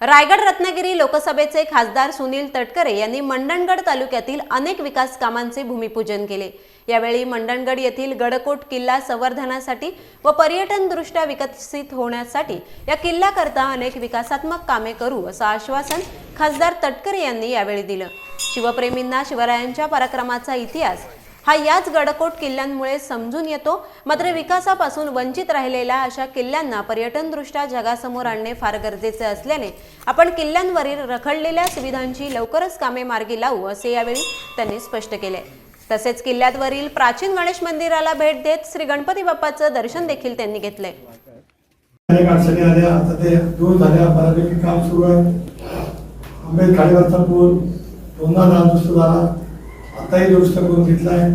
रायगड रत्नागिरी लोकसभेचे खासदार सुनील तटकरे यांनी मंडणगड तालुक्यातील अनेक विकास कामांचे भूमिपूजन केले. यावेळी मंडणगड येथील गडकोट किल्ला संवर्धनासाठी व पर्यटनदृष्ट्या विकसित होण्यासाठी या किल्ल्याकरता अनेक विकासात्मक कामे करू असं आश्वासन खासदार तटकरे यांनी यावेळी दिलं. शिवप्रेमींना शिवरायांच्या पराक्रमाचा इतिहास हा याच गडकोट किल्ल्यांमुळे समजून येतो. मात्र विकासापासून वंचित राहिलेल्या अशा किल्ल्यांना पर्यटनदृष्ट्या जगासमोर आणणे फार गरजेचे असल्याने आपण किल्ल्यांवरील रखडलेल्या सुविधांची लवकरच कामे मार्गी लावू असे यावेळी त्यांनी स्पष्ट केले. तसेच किल्ल्यावरील प्राचीन गणेश मंदिराला भेट देत श्री गणपती बाप्पाचं दर्शन देखील त्यांनी घेतले. अनेक अडचणी आल्या आता ते दूर झाल्या बऱ्यापैकी काम सुरू आहे आंबेड खाडीवरचा पूल दोनदा झाला. आताही दुरुस्त करून घेतला आहे.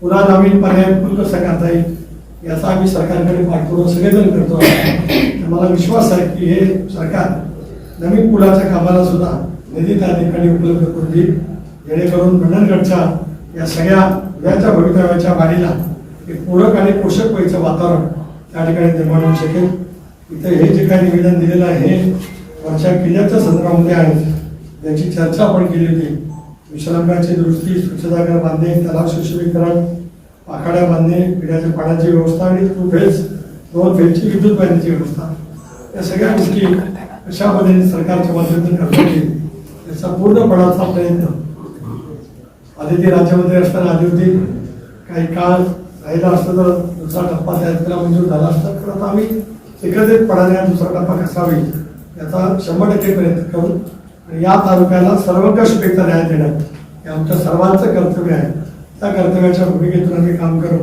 पुन्हा नवीन पर्याय पूल कसा करता येईल याचा आम्ही सरकारकडे पाठपुरावा सगळेजण करतो आहे. मला विश्वास आहे की हे सरकार नवीन पुलाच्या कामाला सुद्धा निधी त्या ठिकाणी उपलब्ध करून देईल. जेणेकरून मंडणगडच्या या सगळ्या उद्याच्या भवितव्याच्या वाढीला एक पूरक आणि पोषक व्हायचं वातावरण त्या ठिकाणी निर्माण होऊ शकेल. इथं हे जे काही निवेदन दिलेलं आहे हे वरच्या किल्ल्याच्या संदर्भामध्ये आहे. त्याची चर्चा आपण केली होती. विश्रामगाची दुरुस्ती स्वच्छतागृह बांधणे तलाव सुशोभीकरण आखाड्या बांधणे पिण्याच्या पाण्याची व्यवस्था आणि टू फेज दोन फेजची विद्युत बांधण्याची व्यवस्था. या सगळ्या गोष्टी कशा पद्धतीने सरकारच्या माध्यमातून करता येईल याचा पूर्णपणाचा प्रयत्न आदिती राज्यामध्ये असताना आदिवती काही काळ राहिला असतं तर दुसरा टप्पा त्याला मंजूर झाला असता. तर आता आम्ही एकत्रितपणाने दुसरा टप्पा कसा होईल याचा शंभर टक्के प्रयत्न करून आणि या तालुक्याला सर्वंकषपेक्षा न्याय देणं हे आमच्या सर्वांचं कर्तव्य आहे. त्या कर्तव्याच्या भूमिकेतून आम्ही काम करू.